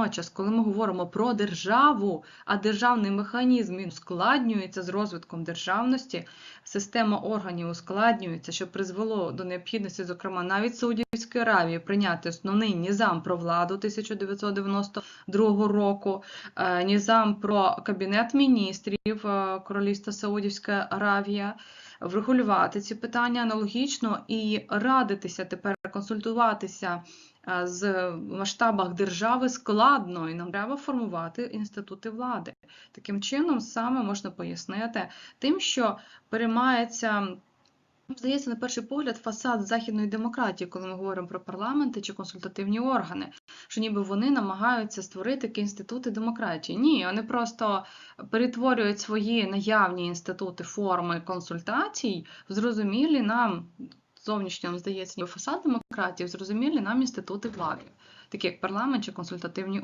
Водночас, коли ми говоримо про державу, а державний механізм він ускладнюється з розвитком державності, система органів ускладнюється, що призвело до необхідності, зокрема, навіть Саудівської Аравії прийняти основний нізам про владу 1992 року, е, нізам про кабінет міністрів е, Королівства Саудівська Аравія. Врегулювати ці питання аналогічно і радитися тепер консультуватися е, з масштабах держави складно, і нам треба формувати інститути влади. Таким чином, саме можна пояснити тим, що переймається. Здається, на перший погляд, фасад західної демократії, коли ми говоримо про парламенти чи консультативні органи, що ніби вони намагаються створити такі інститути демократії. Ні, вони просто перетворюють свої наявні інститути форми консультацій в зрозумілі нам зовнішньому здається, фасад демократії, в зрозумілі нам інститути влади, такі як парламент чи консультативні